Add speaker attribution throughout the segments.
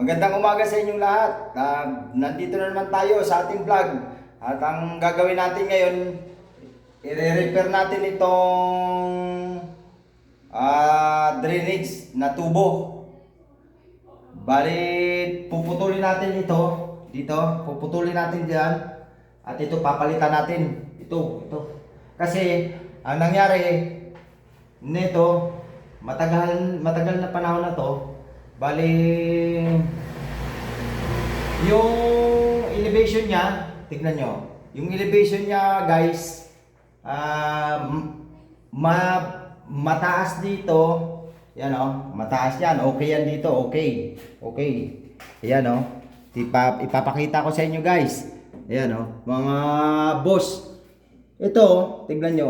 Speaker 1: Magandang umaga sa inyong lahat. Ah, nandito na naman tayo sa ating vlog. At ang gagawin natin ngayon, i-repair natin itong ah, drainage na tubo. Bali, puputulin natin ito. Dito, puputulin natin diyan. At ito, papalitan natin. Ito, ito. Kasi, ang nangyari, nito, matagal, matagal na panahon na to, bali, yung elevation niya, tignan nyo, yung elevation niya, guys, m- ma, mataas dito, yan o, mataas yan, okay yan dito, okay, okay, yan o, Ipa, ipapakita ko sa inyo guys, yan o, mga boss, ito, tignan nyo,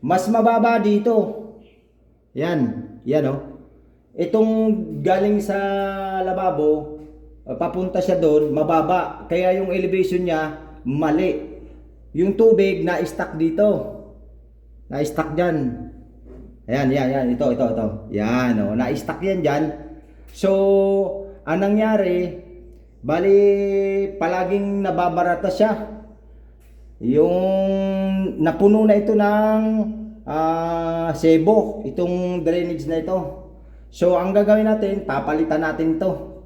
Speaker 1: mas mababa dito, yan, yan oh. Itong galing sa lababo, uh, papunta siya doon, mababa. Kaya yung elevation niya, mali. Yung tubig na stuck dito. Na stuck diyan. Ayan, yan, yan. Ito, ito, ito. Yan, oh. Na stuck yan diyan. So, anong nangyari, bali, palaging nababarata siya. Yung napuno na ito ng ah sebo, itong drainage na ito. So, ang gagawin natin, papalitan natin to.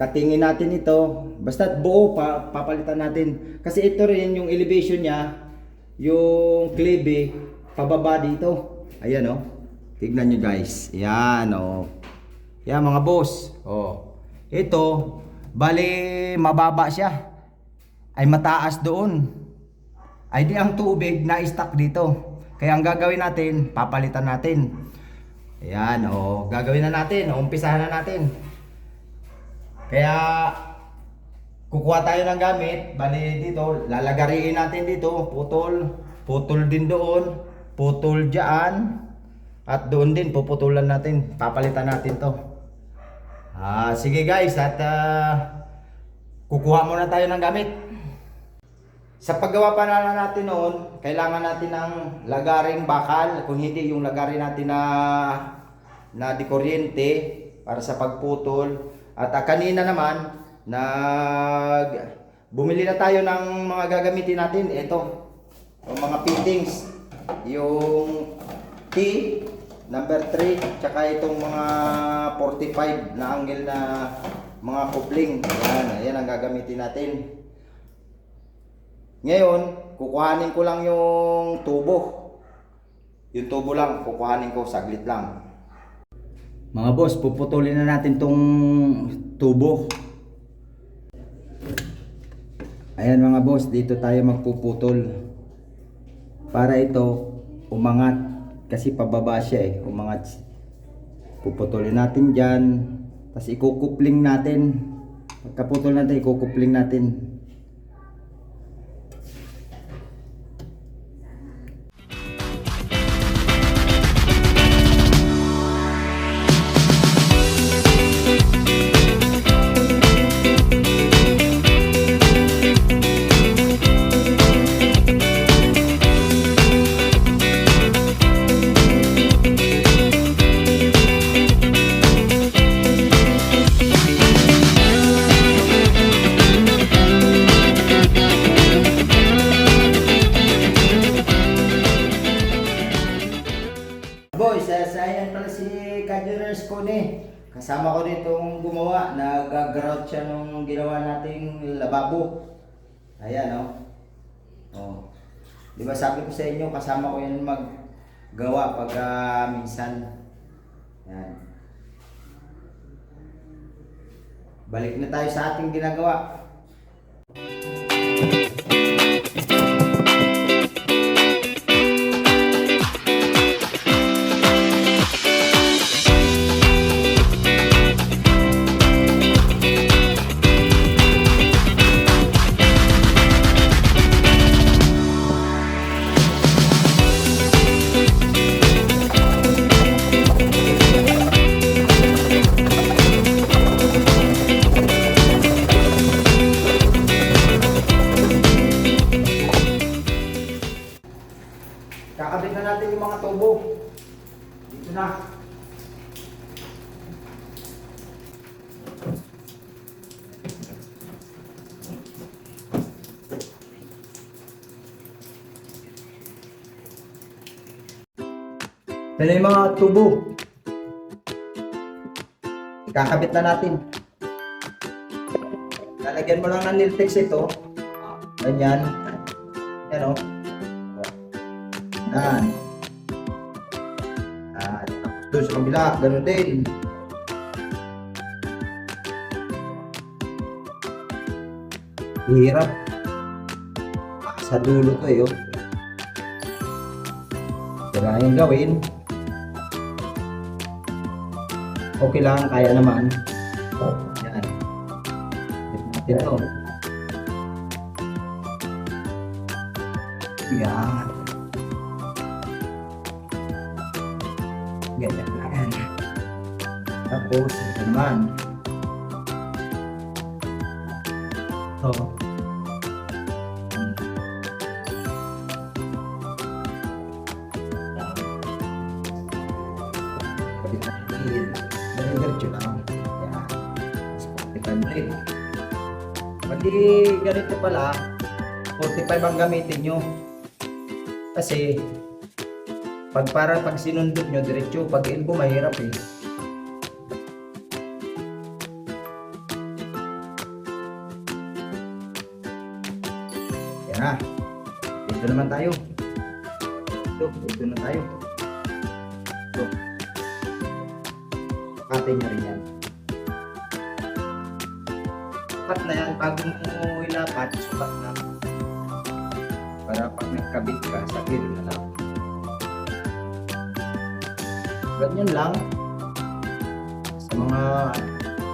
Speaker 1: Katingin natin ito. Basta buo pa, papalitan natin. Kasi ito rin yung elevation niya, yung klebe, pababa dito. Ayan oh. Tignan nyo guys. Yan oh. Yan mga boss. Oh. Ito, bali mababa siya. Ay mataas doon. Ay di ang tubig na stuck dito. Kaya ang gagawin natin, papalitan natin. Ayan, oh, gagawin na natin, umpisahan na natin. Kaya kukuha tayo ng gamit, bali dito, lalagariin natin dito, putol, putol din doon, putol diyan, at doon din puputulan natin, papalitan natin 'to. Ah, sige guys, at ah, kukuha muna tayo ng gamit. Sa paggawa pa na natin noon, kailangan natin ng lagaring bakal, kung hindi yung lagarin natin na na di kuryente para sa pagputol. At ah, kanina naman, nag bumili na tayo ng mga gagamitin natin. Ito, yung mga fittings, yung T number 3, tsaka itong mga 45 na angle na mga coupling. Yan, yan ang gagamitin natin. Ngayon, kukuhanin ko lang yung tubo. Yung tubo lang, kukuhanin ko saglit lang. Mga boss, puputulin na natin tong tubo. Ayan mga boss, dito tayo magpuputol. Para ito umangat kasi pababa siya eh, umangat. Puputulin natin diyan, tapos ikukupling natin. Pagkaputol natin, ikukupling natin. Kasama ko yan maggawa pag ah, minsan. Yan. Balik na tayo sa ating ginagawa. Na yung mga tubo. Ikakabit na natin. Lalagyan mo lang ng niltex ito. Ganyan. Yan o. Yan. Yan. Tapos doon sa kabila, ganun din. Hirap. Sa dulo to eh. Oh. Kaya yung gawin. Okay lang, kaya naman. Yan. Ito. Ito. Yan. Ganyan lang. Tapos, ito naman. Ito. Ganito pala, 45 ang gamitin nyo. Kasi, pag para pag sinundot nyo, diretso, pag elbow, mahirap eh. Yan na. Dito naman tayo. Ito, dito na tayo. Ito. Sukatin nyo rin yan. Sukat na yan. Bago mo ilapat, sukat na. Para pag nagkabit ka, sa gilid na lang. Ganyan lang. Sa mga...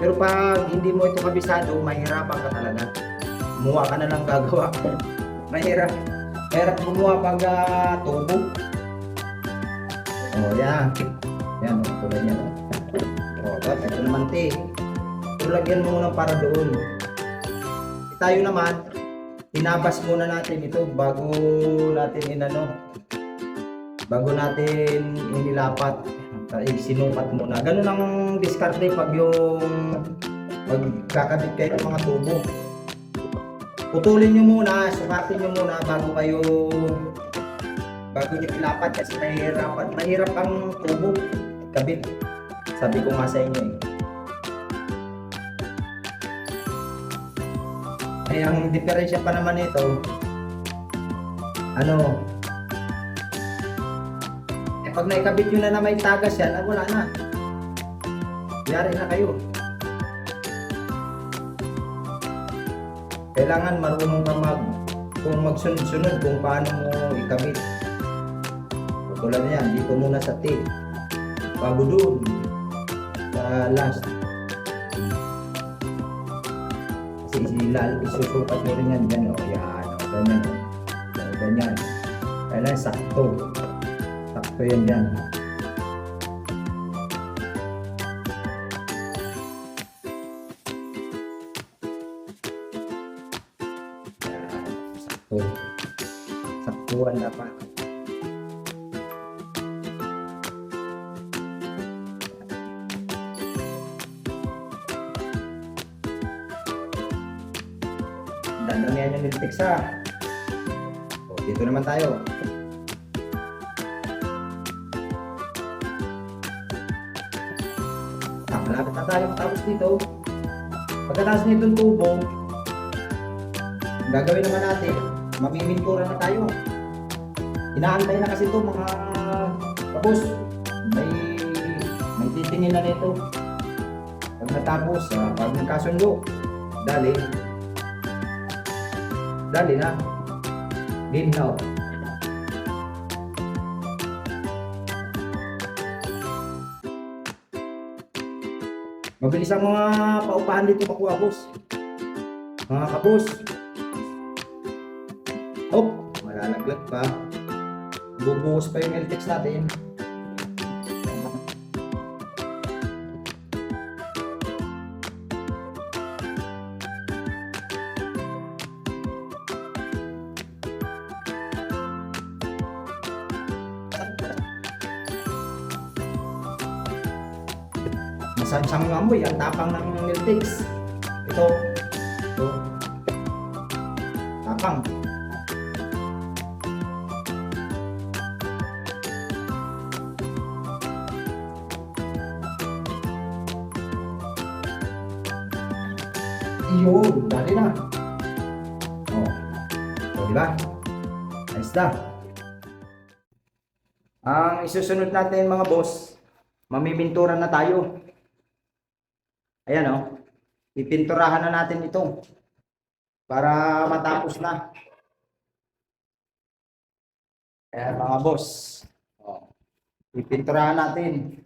Speaker 1: Pero pag hindi mo ito kabisado, mahirapan ka talaga. Kumuha ka na lang gagawa. Mahirap. Mahirap gumawa pag ah, tubo. Oh, yan. Yan, oh, tulad yan. Oh, oh that, ito naman, te. Ito, lagyan mo muna para doon. Eh, tayo naman, inabas muna natin ito bago natin inano. Bago natin inilapat. Ay, sinukat muna. Ganun ang diskarte pag yung pagkakabit kayo ng mga tubo putulin nyo muna, sukatin nyo muna bago kayo bago nyo ilapat kasi mahirap, mahirap ang tubo kabit. Sabi ko nga sa inyo eh. Eh, ang diferensya pa naman nito, ano, eh pag naikabit nyo na na may tagas yan, ah, wala na. Yari na kayo. kailangan marunong ka mag kung magsunod-sunod kung paano mo ikabit. Tulad niyan, dito muna sa tape. Bago doon. Sa last. Kasi isilal, isusukat mo rin yan. Yan o, yan o, ganyan o. Yan, ganyan. Kailangan sakto. Sakto yan. Yan, Dadamihan yung nilpix ha. O, dito naman tayo. Ah, malapit na tayo matapos dito. Pagkatapos nitong tubo, gagawin naman natin, mamimintura na tayo. Inaantay na kasi ito mga tapos. May may titingin na nito. Pag natapos, ah, pag nagkasundo, dali. Dali na. Game now. Mabilis ang mga paupahan dito makuha, boss. Mga kabos. Oh, malalaglag pa. Bubuhos pa yung LTX natin. amoy, ang tapang ng milkshakes. Ito. Ito. Tapang. Yun, dali na. Oh. So, di ba? Nice na. Ang isusunod natin mga boss, mamibinturan na tayo. Ayan o. Pipinturahan na natin ito. Para matapos na. Ayan mga boss. O. Pipinturahan natin.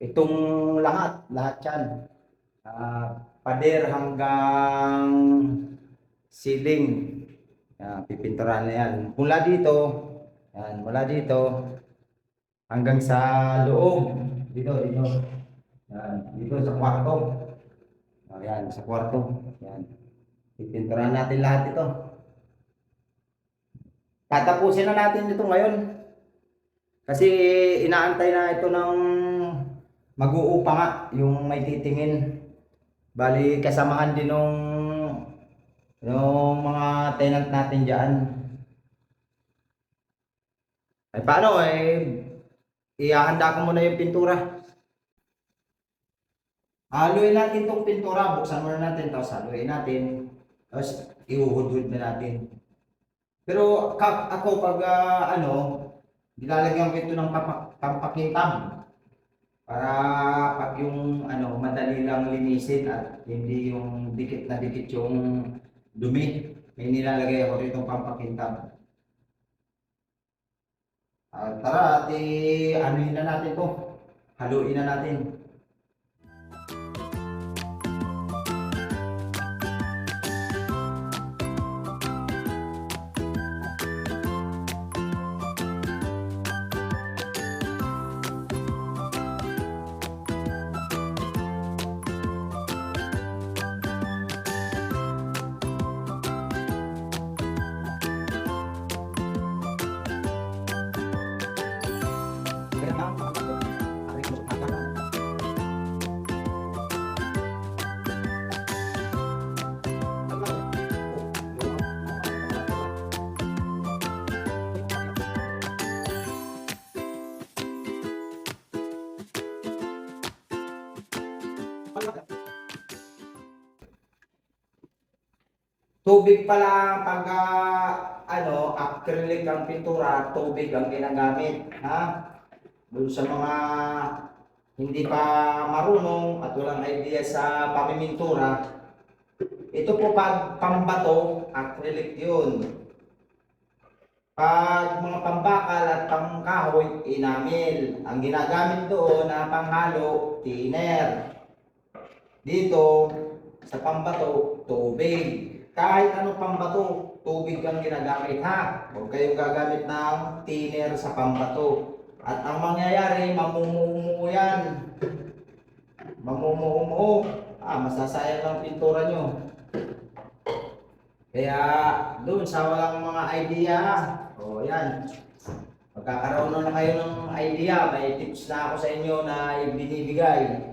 Speaker 1: Itong lahat, lahat yan. Ah, pader hanggang ceiling. Yan, pipinturahan na yan. Mula dito, yan, mula dito hanggang sa loob. Dito, dito. Yan, dito sa kwarto. Ayan, sa kwarto. Yan. Pipinturahan natin lahat ito. Tatapusin na natin ito ngayon. Kasi inaantay na ito ng mag-uupa nga, yung may titingin. Bali, kasamahan din nung yung mga tenant natin dyan. Ay paano eh, ihahanda ko muna yung pintura. Haluin natin tong pintura, buksan muna natin, tapos haluin natin, tapos iuhudhud na natin. Pero ako pag ah, ano, nilalagyan ko ito ng pampakintab para pag yung ano madali lang linisin at hindi yung dikit na dikit yung dumi may nilalagay ako rito pampakintab Ah, tara at i- anuhin na natin to. Haluin na natin Tubig pala pag ah, ano, acrylic ang pintura, tubig ang ginagamit, ha? Doon sa mga hindi pa marunong at walang idea sa pamimintura, ito po pag pambato, acrylic yun. Pag mga pambakal at pangkahoy, enamel. Ang ginagamit doon na panghalo, thinner. Dito, sa pambato, tubig. Kahit ano pambato, tubig ang ginagamit ha. Huwag kayong gagamit ng thinner sa pambato. At ang mangyayari, mamumuo yan. Mamumuo. Ah, masasayang ang pintura nyo. Kaya doon sa walang mga idea, o yan, magkakaroon na kayo ng idea, may tips na ako sa inyo na ibinibigay.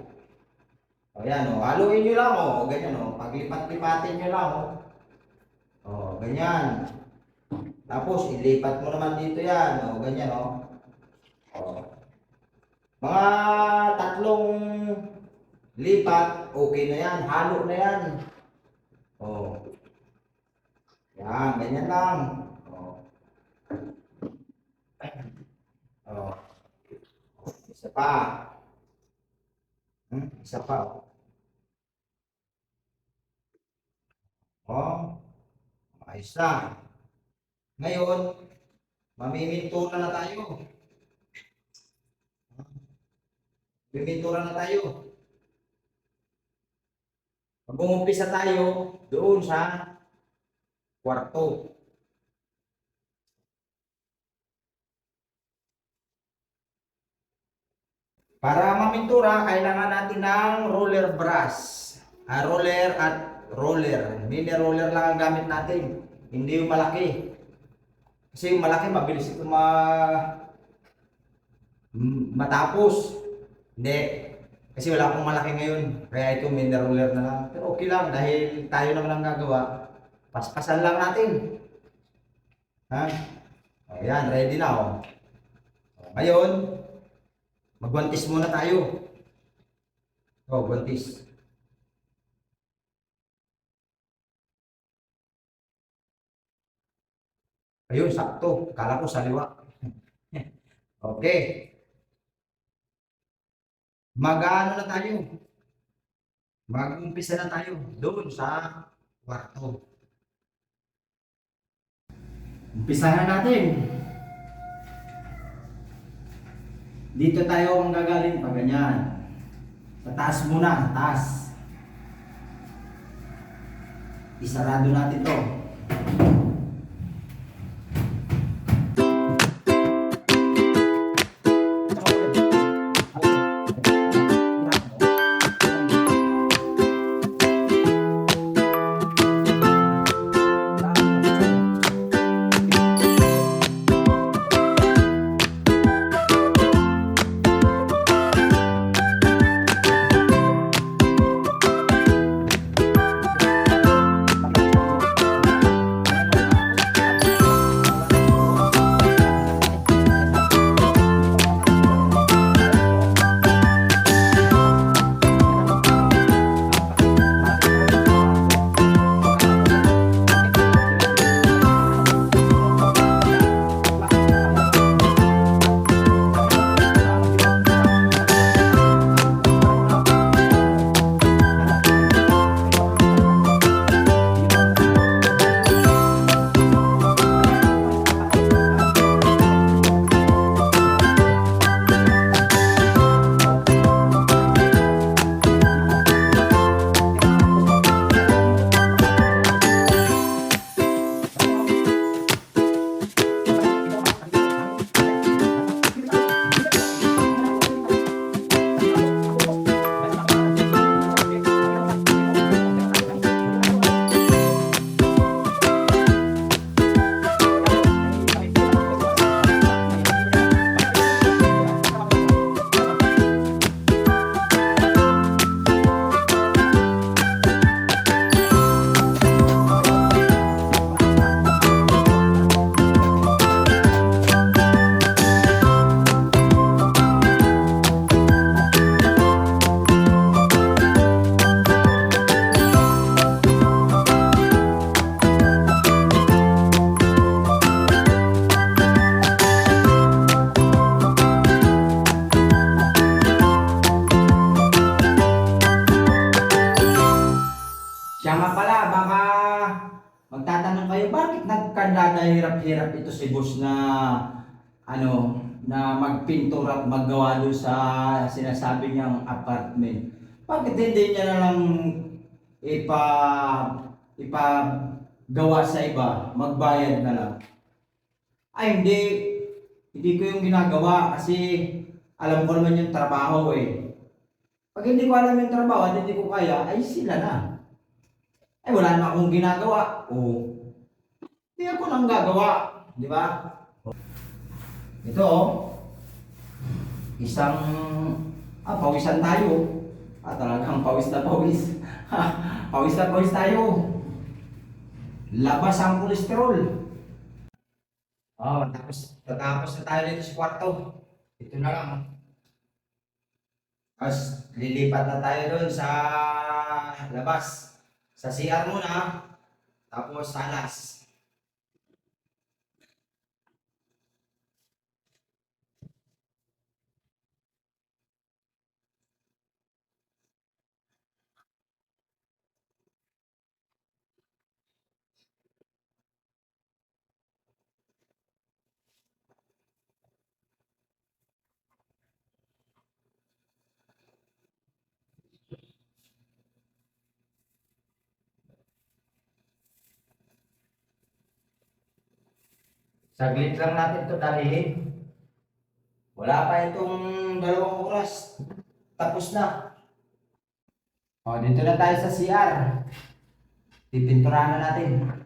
Speaker 1: O yan, o, haluin nyo lang, o, ganyan, o, paglipat-lipatin nyo lang, o. Ganyan. Tapos, ilipat mo naman dito yan, o, ganyan, o. O. Mga tatlong lipat, okay na yan, halo na yan. O. Yan, ganyan lang. O. O. Isa pa. Hmm, isa pa. O. Ayos na. Ngayon, mamimintura na tayo. Mimintura na tayo. Mag-uumpisa tayo doon sa kwarto. Para mamintura, kailangan natin ng roller brush. Ah, roller at roller. Mini roller lang ang gamit natin. Hindi yung malaki. Kasi yung malaki, mabilis ito ma... matapos. Hindi. Kasi wala akong malaki ngayon. Kaya ito mini roller na lang. Pero okay lang dahil tayo naman ang gagawa. Paspasan lang natin. Ha? Ayan, ready na oh. Ngayon, magwantis muna tayo. Oh, gwantis. Ayun, sakto. Kala ko sa liwa. okay. Mag-ano na tayo? Mag-umpisa na tayo doon sa kwarto. Umpisa na natin. Dito tayo ang gagaling pag ganyan. Sa taas muna, taas. Isarado natin to. Si boss na ano, na magpintura at maggawa doon sa sinasabi niyang apartment. Bakit hindi niya na lang ipa ipa gawa sa iba, magbayad na lang? Ay hindi, hindi ko yung ginagawa kasi alam ko naman yung trabaho eh. Pag hindi ko alam yung trabaho at hindi ko kaya, ay sila na. Ay, wala naman akong ginagawa. Oo. Hindi ako nang gagawa. Di ba? Ito. Isang, ah, pawisan tayo. Ah, talagang pawis na pawis. pawis na pawis tayo. Labas ang kolesterol. Oh, tapos, tatapos na tayo dito sa kwarto. Ito na lang. Tapos, lilipat na tayo doon sa labas. Sa CR muna, tapos salas. Saglit lang natin ito dalihin. Wala pa itong dalawang oras. Tapos na. O, dito na tayo sa CR. Pipinturahan na natin.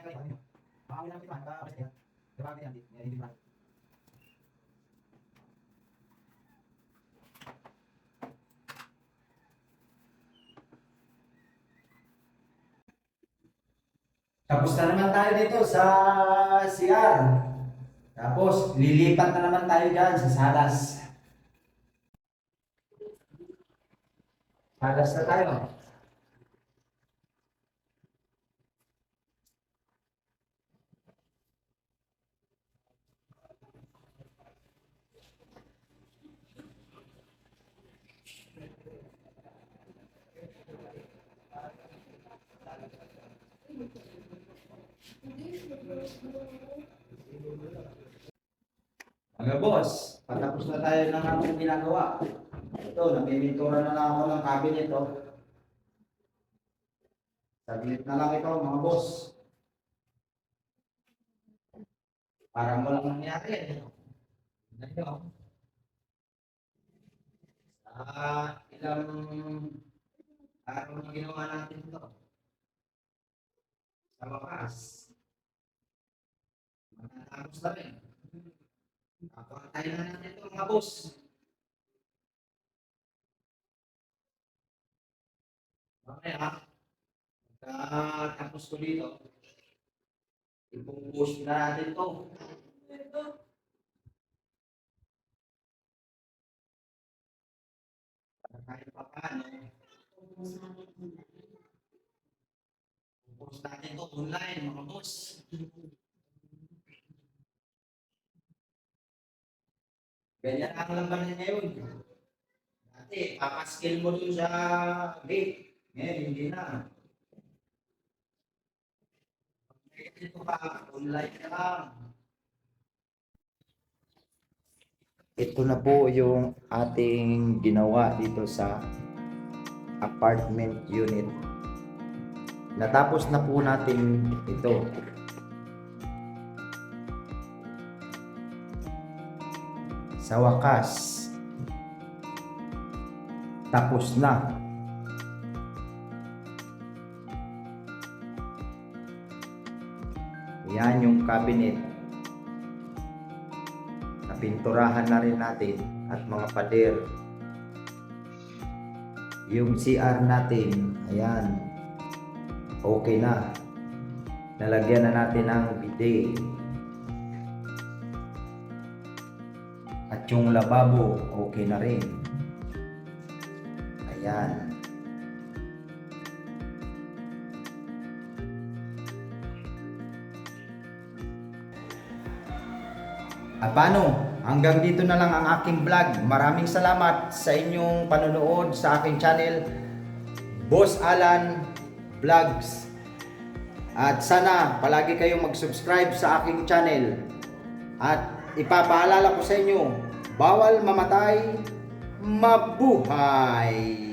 Speaker 1: namin kayo, ano yun? Makakawin namin timahan. Diba ganyan, hindi pa. Tapos na naman tayo dito sa CR. Tapos, lilipat na naman tayo dyan sa salas. Salas na tayo. Mga boss, patapos na tayo ng ating ginagawa. Ito, nagmimintura na lang ako ng cabinet, oh. Saglit na lang ito, mga boss. Parang walang nangyari. Tignan nyo. Sa ilang araw na ginawa natin ito. Sa wakas. Matatapos na rin. Papakatay na natin ito mga boss. Mamaya, pagkatapos ko dito, ipupush na natin ito. Para kahit pa paano, ipupush natin ito online mga boss. Ganyan ang labanan ngayon. Dati, papaskill mo dun sa gate. Ngayon, hindi na. Ito pa, online na lang. Ito na po yung ating ginawa dito sa apartment unit. Natapos na po natin ito. Sa wakas, tapos na. Yan yung cabinet. Napinturahan na rin natin at mga pader. Yung CR natin, ayan, okay na. Nalagyan na natin ng bidet. At yung lababo, okay na rin. Ayan. At paano? Hanggang dito na lang ang aking vlog. Maraming salamat sa inyong panonood sa aking channel, Boss Alan Vlogs. At sana palagi kayong mag-subscribe sa aking channel. At ipapaalala ko sa inyo, bawal mamatay, mabuhay!